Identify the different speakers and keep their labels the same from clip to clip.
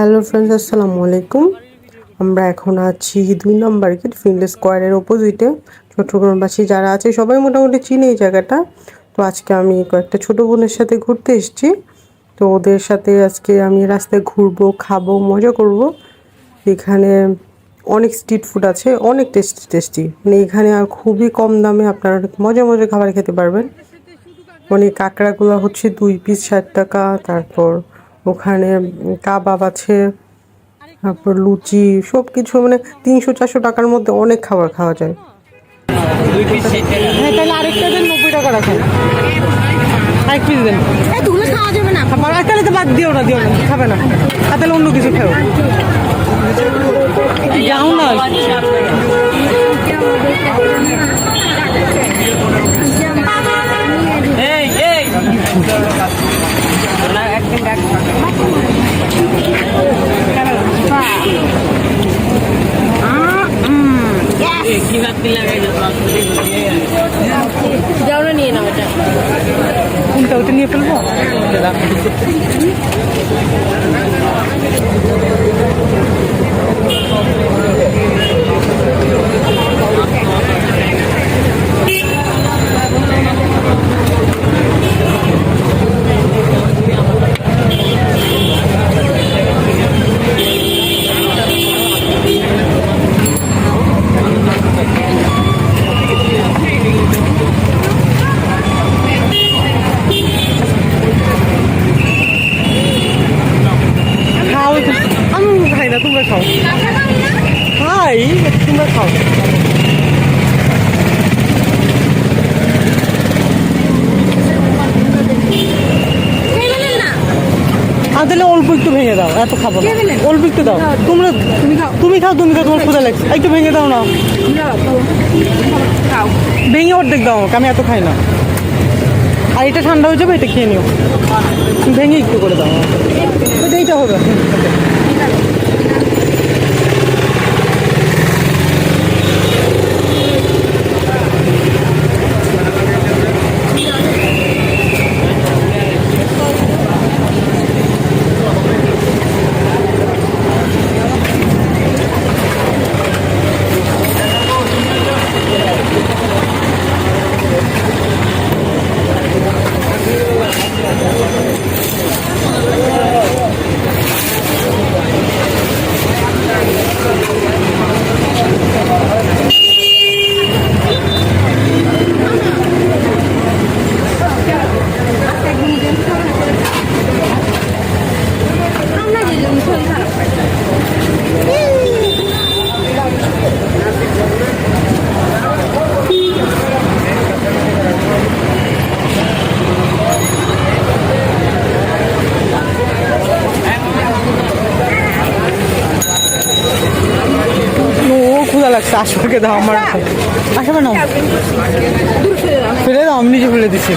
Speaker 1: Hello friends আসসালামু আলাইকুম। আমরা এখন আছি দুই নম্বর গেট ফিনলে স্কোয়ারের অপোজিটে চট্টগ্রামবাসী যারা আছে, সবাই মোটামুটি চিনে এই জায়গাটা। তো আজকে আমি কয়েকটা ছোটো বোনের সাথে ঘুরতে এসেছি। তো ওদের সাথে আজকে আমি রাস্তায় ঘুরবো, খাব, মজা করব। এখানে অনেক স্ট্রিট ফুড আছে, অনেক টেস্টি টেস্টি মানে এখানে আর খুবই কম দামে আপনারা অনেক মজা মজা খাবার খেতে পারবেন। মানে কাঁকড়াগুলো হচ্ছে দুই পিস ষাট টাকা, তারপর ওখানে কাবাব আছে তারপর লুচি সব কিছু মানে তিনশো চারশো টাকার মধ্যে অনেক খাবার খাওয়া যায়।
Speaker 2: হ্যাঁ তাহলে আরেকটা দেন নব্বই টাকা রাখেন। এক পিস দেন।
Speaker 3: এতগুলো খাওয়া যাবে না।
Speaker 2: তাহলে তো বাদ দিও না দিও না খাবে না। আর তাহলে অন্য কিছু খাও। যাও না।
Speaker 3: যাও না নিয়ে নাও এটা
Speaker 2: কোনটা নিয়ে ফেলব খাও একটু। আমি খাই না তোমরা খাও খাই তোমরা খাও। তাহলে অল্প একটু ভেঙে দাও এত খাব না? অল্প একটু দাও। তোমরা
Speaker 3: তুমি খাও।
Speaker 2: তুমি খাও তুমি খাও তোমার লাগছে। একটু ভেঙে দাও না। ভেঙে অর্ধেক দাও আমাকে আমি এত খাই না। আর এটা ঠান্ডা হয়ে যাবে এটা খেয়ে নিও। ভেঙে একটু করে দাও। এইটা হবে। আশপাকে দাও আমার। আশাবে নাও। ফেলে দাও আমি নিজে ফেলে দিচ্ছি।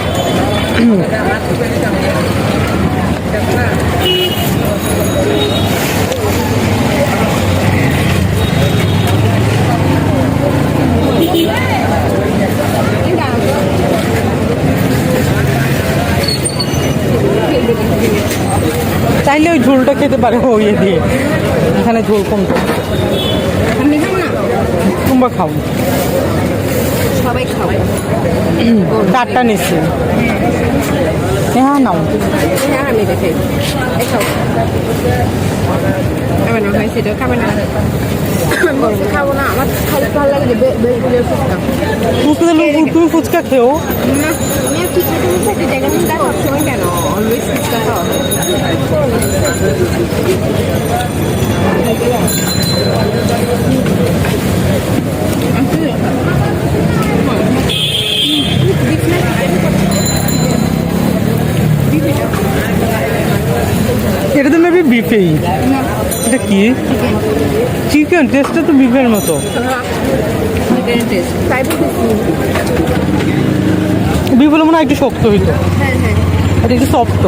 Speaker 2: ঝোলটা খেতে পারে ও ইয়ে দিয়ে। এখানে ঝোল কম তোমরা খাও।
Speaker 3: সবাই খাও।
Speaker 2: চারটা নিচ্ছি। হ্যাঁ নাও
Speaker 3: হ্যাঁ আমি দেখে এই খাও খাবে না ভাই সেটা খাবে না খাব না আমার খালি ভালো লাগে ফুচকা
Speaker 2: তুমি ফুচকা খেও
Speaker 3: না কেন অলওয়েজ ফুচকা খাওয়া হয়।
Speaker 2: বিফেই এটা কি? চিকেন টেস্টটা তো বিফের মতো। বিফ হলে মনে হয় একটু শক্ত হইতো। এটা একটু শক্ত।